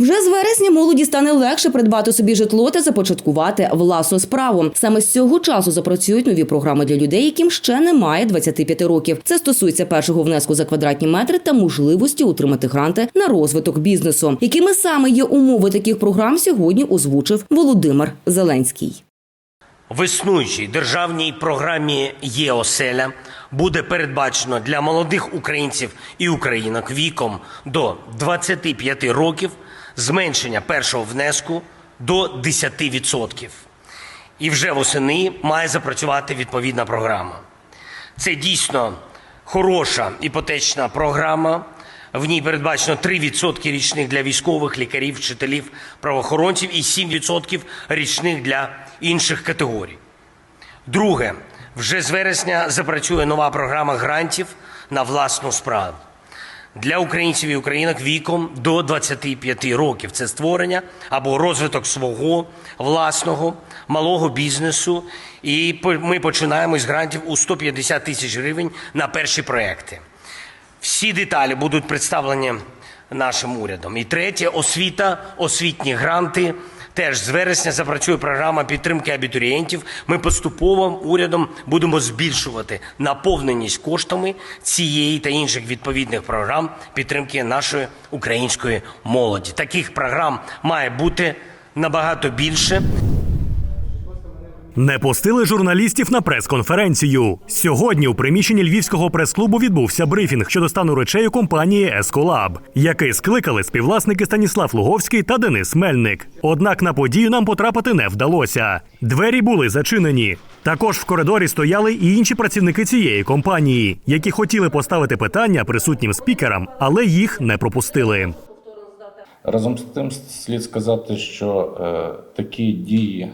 Вже з вересня молоді стане легше придбати собі житло та започаткувати власну справу. Саме з цього часу запрацюють нові програми для людей, яким ще немає 25 років. Це стосується першого внеску за квадратні метри та можливості отримати гранти на розвиток бізнесу. Якими саме є умови таких програм, сьогодні озвучив Володимир Зеленський. В існуючій державній програмі «Є-оселя» буде передбачено для молодих українців і українок віком до 25 років зменшення першого внеску до 10%. І вже восени має запрацювати відповідна програма. Це дійсно хороша іпотечна програма. В ній передбачено 3% річних для військових, лікарів, вчителів, правоохоронців і 7% річних для інших категорій. Друге, вже з вересня запрацює нова програма грантів на власну справу для українців і українок віком до 25 років. Це створення або розвиток свого власного малого бізнесу. І ми починаємо з грантів у 150 тисяч гривень на перші проекти. Всі деталі будуть представлені нашим урядом. І третє освіта, освітні гранти. Теж з вересня запрацює програма підтримки абітурієнтів. Ми поступово урядом будемо збільшувати наповненість коштами цієї та інших відповідних програм підтримки нашої української молоді. Таких програм має бути набагато більше. Не пустили журналістів на прес-конференцію. Сьогодні у приміщенні львівського прес-клубу відбувся брифінг щодо стану речей у компанії Есколаб, який скликали співвласники Станіслав Луговський та Денис Мельник. Однак на подію нам потрапити не вдалося. Двері були зачинені. Також в коридорі стояли і інші працівники цієї компанії, які хотіли поставити питання присутнім спікерам, але їх не пропустили. Разом з тим слід сказати, що е, такі дії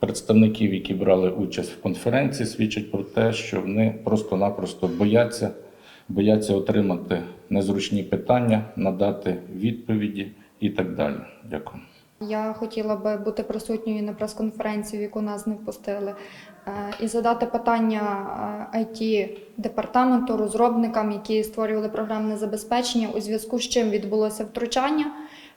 представників, які брали участь в конференції, свідчать про те, що вони просто-напросто бояться, бояться отримати незручні питання, надати відповіді і так далі. Дякую. Я хотіла би бути присутньою на прес-конференції, яку нас не впустили, е, і задати питання it департаменту розробникам, які створювали програмне забезпечення, у зв'язку з чим відбулося втручання.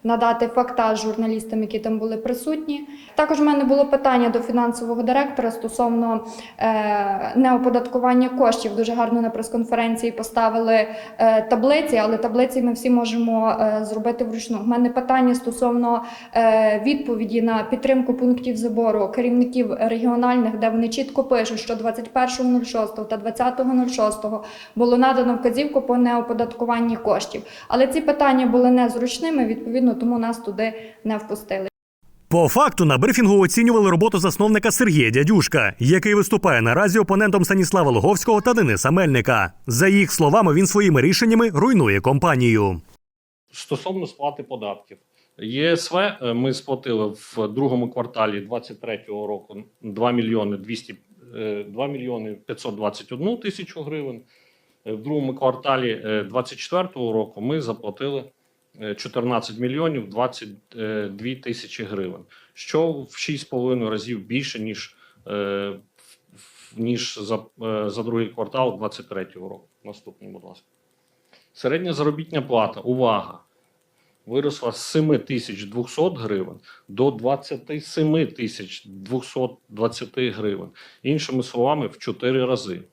Надати фактаж журналістам, які там були присутні. Також в мене було питання до фінансового директора стосовно е, неоподаткування коштів. Дуже гарно на прес-конференції поставили е, таблиці, але таблиці ми всі можемо е, зробити вручну. У мене питання стосовно відповіді на підтримку пунктів забору керівників регіональних, де вони чітко пишуть, що 21.06 та 20.06 було надано вказівку по неоподаткуванні коштів. Але ці питання були незручними, відповідно, тому нас туди не впустили. По факту на брифінгу оцінювали роботу засновника Сергія Дядюшка, який виступає наразі опонентом Станіслава Луговського та Дениса Мельника. За їх словами, він своїми рішеннями руйнує компанію. Стосовно сплати податків. ЄСВ е, ми сплатили в другому кварталі 2023 року 2 мільйони 200, е, 2 мільйони 521 тисячу гривень. Е, В другому кварталі 2024 року ми заплатили е, 14 мільйонів 22 тисячі гривень, що в 6,5 разів більше, ніж, е, ніж за, е, за другий квартал 2023 року. Наступний, будь ласка. Середня заробітня плата, увага, виросла з 7200 гривень до 27 тисяч 220 гривень. Іншими словами, в 4 рази.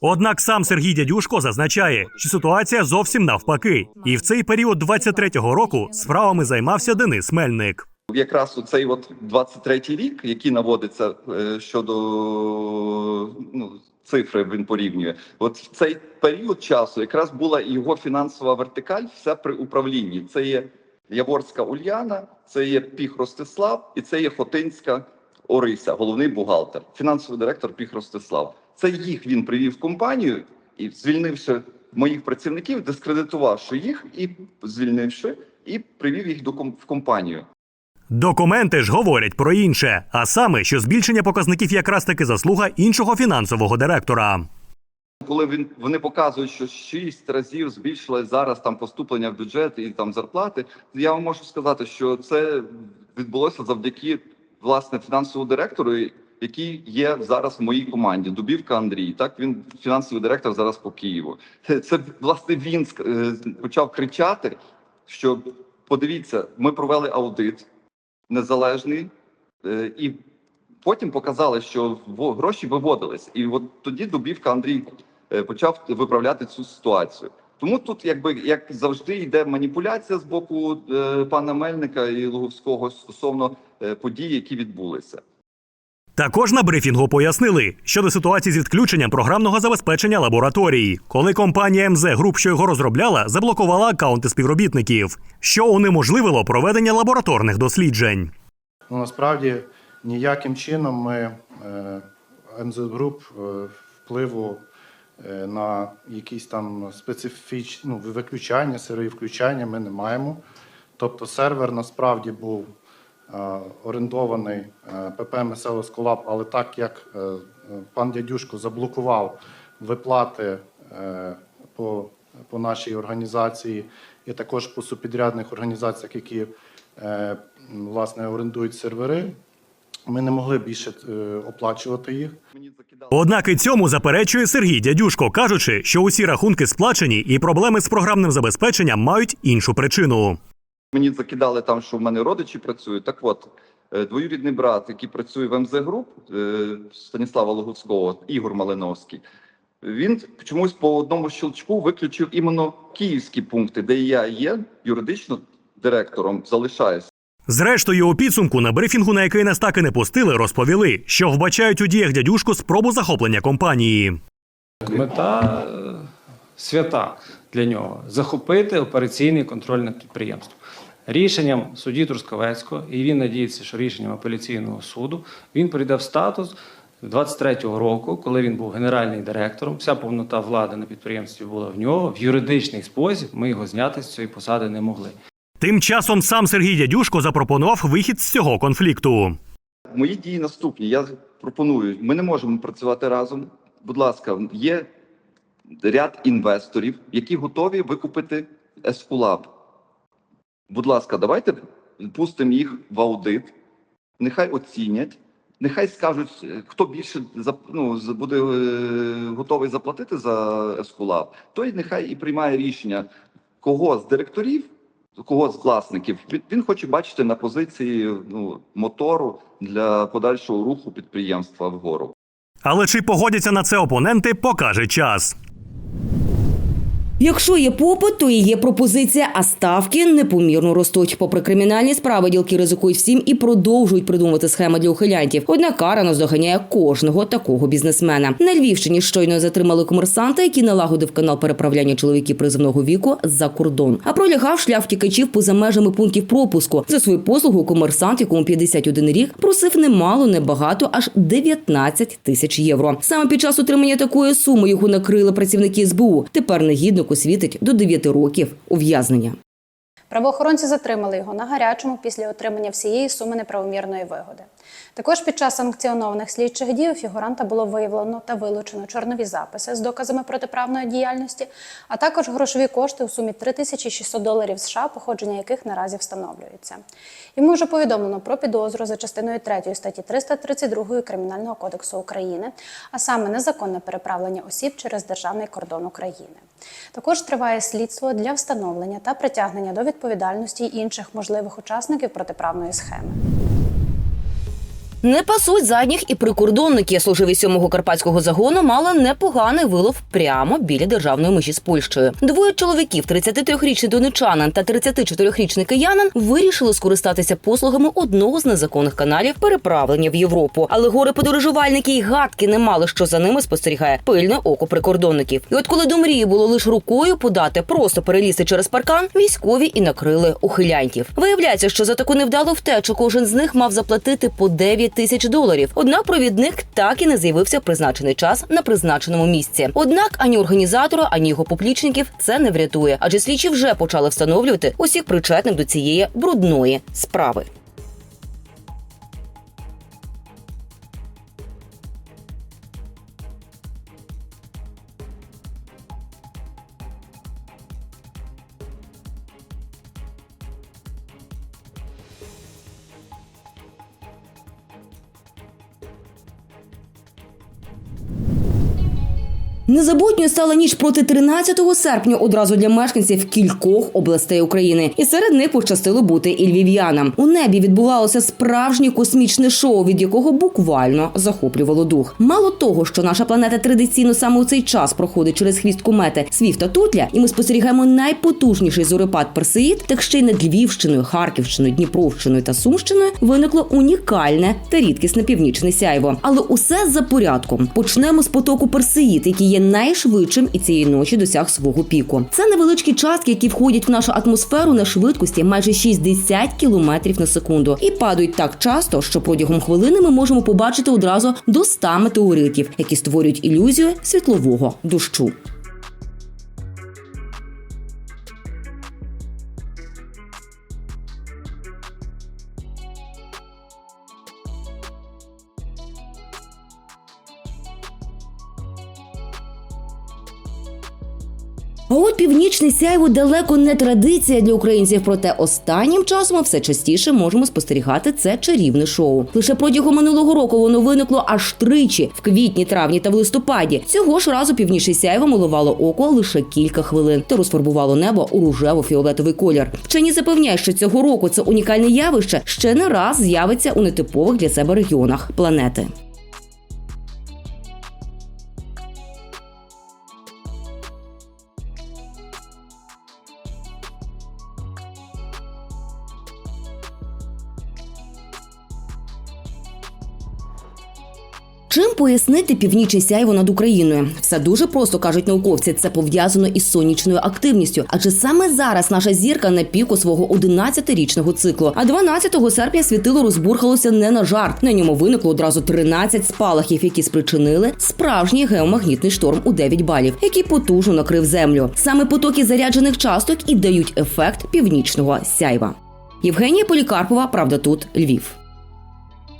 Однак сам Сергій Дядюшко зазначає, що ситуація зовсім навпаки, і в цей період 23-го року справами займався Денис Мельник. Якраз у цей от 23-й рік, який наводиться е, щодо ну, цифри, він порівнює. От в цей період часу якраз була і його фінансова вертикаль, все при управлінні. Це є Яворська Ульяна, це є Піх Ростислав і це є Хотинська Орися, головний бухгалтер, фінансовий директор Піх Ростислав. Це їх він привів в компанію і звільнивши моїх працівників, дискредитувавши їх і звільнивши, і привів їх до в компанію. Документи ж говорять про інше, а саме, що збільшення показників якраз таки заслуга іншого фінансового директора. Коли він вони показують, що шість разів збільшилось зараз там поступлення в бюджет і там зарплати, я вам можу сказати, що це відбулося завдяки власне фінансовому директору, який є зараз в моїй команді. Дубівка Андрій. Так він фінансовий директор зараз по Києву. Це, власне він е, почав кричати, що подивіться, ми провели аудит незалежний, е, і потім показали, що гроші виводились. І от тоді Дубівка Андрій е, почав виправляти цю ситуацію. Тому тут, якби як завжди, йде маніпуляція з боку пана Мельника і Луговського стосовно подій, які відбулися. Також на брифінгу пояснили щодо ситуації з відключенням програмного забезпечення лабораторії, коли компанія МЗ Груп, що його розробляла, заблокувала акаунти співробітників, що унеможливило проведення лабораторних досліджень. Ну, насправді ніяким чином ми е, МЗ Груп е, впливу е, на якісь там специфічні ну, виключання, сирові включання ми не маємо. Тобто сервер насправді був орендований е, ПП «Месело Сколап», але так як е, е, пан дядюшко заблокував виплати е, по, по нашій організації і також по субпідрядних організаціях, які е, власне орендують сервери, ми не могли більше е, оплачувати їх. Однак і цьому заперечує Сергій Дядюшко, кажучи, що усі рахунки сплачені і проблеми з програмним забезпеченням мають іншу причину. Мені закидали там, що в мене родичі працюють. Так от, е, двоюрідний брат, який працює в МЗ Груп е, Станіслава Логовського, Ігор Малиновський, він чомусь по одному щелчку виключив іменно київські пункти, де я є юридично директором, залишаюся. Зрештою, у підсумку на брифінгу, на який нас так і не пустили, розповіли, що вбачають у діях дядюшку спробу захоплення компанії. Мета свята для нього захопити операційний контроль над підприємством. Рішенням судді Трускавецького, і він надіється, що рішенням апеляційного суду він прийде в статус 23-го року, коли він був генеральним директором. Вся повнота влади на підприємстві була в нього. В юридичний спосіб ми його зняти з цієї посади не могли. Тим часом сам Сергій Дядюшко запропонував вихід з цього конфлікту. Мої дії наступні. Я пропоную. Ми не можемо працювати разом. Будь ласка, є ряд інвесторів, які готові викупити Ескулаб. Будь ласка, давайте пустимо їх в аудит. Нехай оцінять, нехай скажуть, хто більше ну, буде е, готовий заплатити за Ескулаб, той нехай і приймає рішення, кого з директорів кого з власників він хоче бачити на позиції ну, мотору для подальшого руху підприємства вгору. Але чи погодяться на це опоненти, покаже час. Якщо є попит, то і є пропозиція, а ставки непомірно ростуть. Попри кримінальні справи, ділки ризикують всім і продовжують придумувати схеми для ухилянтів. Однак кара наздоганяє кожного такого бізнесмена. На Львівщині щойно затримали комерсанта, який налагодив канал переправляння чоловіків призовного віку за кордон, а пролягав шлях втікачів поза межами пунктів пропуску. За свою послугу комерсант, якому 51 рік, просив немало, небагато, аж 19 тисяч євро. Саме під час отримання такої суми його накрили працівники СБУ. Тепер негіднику світить до 9 років ув'язнення. Правоохоронці затримали його на гарячому після отримання всієї суми неправомірної вигоди. Також під час санкціонованих слідчих дій у фігуранта було виявлено та вилучено чорнові записи з доказами протиправної діяльності, а також грошові кошти у сумі 3600 доларів США, походження яких наразі встановлюється. Йому вже повідомлено про підозру за частиною 3 статті 332 Кримінального кодексу України, а саме незаконне переправлення осіб через державний кордон України. Також триває слідство для встановлення та притягнення до відповідальності інших можливих учасників протиправної схеми. Не пасуть задніх і прикордонники. Служиві сьомого карпатського загону мали непоганий вилов прямо біля державної межі з Польщею. Двоє чоловіків, 33-річний донечанин та 34-річний киянин, вирішили скористатися послугами одного з незаконних каналів переправлення в Європу. Але горе подорожувальники й гадки не мали, що за ними спостерігає пильне око прикордонників. І от коли до мрії було лише рукою подати, просто перелізти через паркан, військові і накрили ухилянтів. Виявляється, що за таку невдалу втечу кожен з них мав заплатити по 9 тисяч доларів. Однак провідник так і не з'явився в призначений час на призначеному місці. Однак ані організатора, ані його поплічників це не врятує, адже слідчі вже почали встановлювати усіх причетних до цієї брудної справи. Незабутньою стала ніч проти 13 серпня одразу для мешканців кількох областей України, і серед них пощастило бути і львів'янам. У небі відбувалося справжнє космічне шоу, від якого буквально захоплювало дух. Мало того, що наша планета традиційно саме у цей час проходить через хвіст комети Свіф та Тутля, і ми спостерігаємо найпотужніший зорепад Персеїд, так ще й над Львівщиною, Харківщиною, Дніпровщиною та Сумщиною виникло унікальне та рідкісне північне сяйво. Але усе за порядком. Почнемо з потоку Персеїд, який є найшвидшим і цієї ночі досяг свого піку. Це невеличкі частки, які входять в нашу атмосферу на швидкості майже 60 км на секунду, і падають так часто, що протягом хвилини ми можемо побачити одразу до 100 метеоритів, які створюють ілюзію світлового дощу. А от північне сяйво далеко не традиція для українців, проте останнім часом ми все частіше можемо спостерігати це чарівне шоу. Лише протягом минулого року воно виникло аж тричі в квітні, травні та в листопаді. Цього ж разу півніше сяйво милувало око лише кілька хвилин та розфарбувало небо у рожево-фіолетовий колір. Вчені запевняють, що цього року це унікальне явище ще не раз з'явиться у нетипових для себе регіонах планети. Пояснити північне сяйво над Україною? Все дуже просто кажуть науковці. Це пов'язано із сонячною активністю. Адже саме зараз наша зірка на піку свого 11-річного циклу. А 12 серпня світило розбурхалося не на жарт. На ньому виникло одразу 13 спалахів, які спричинили справжній геомагнітний шторм у 9 балів, який потужно накрив землю. Саме потоки заряджених часток і дають ефект північного сяйва. Євгенія Полікарпова, правда, тут Львів.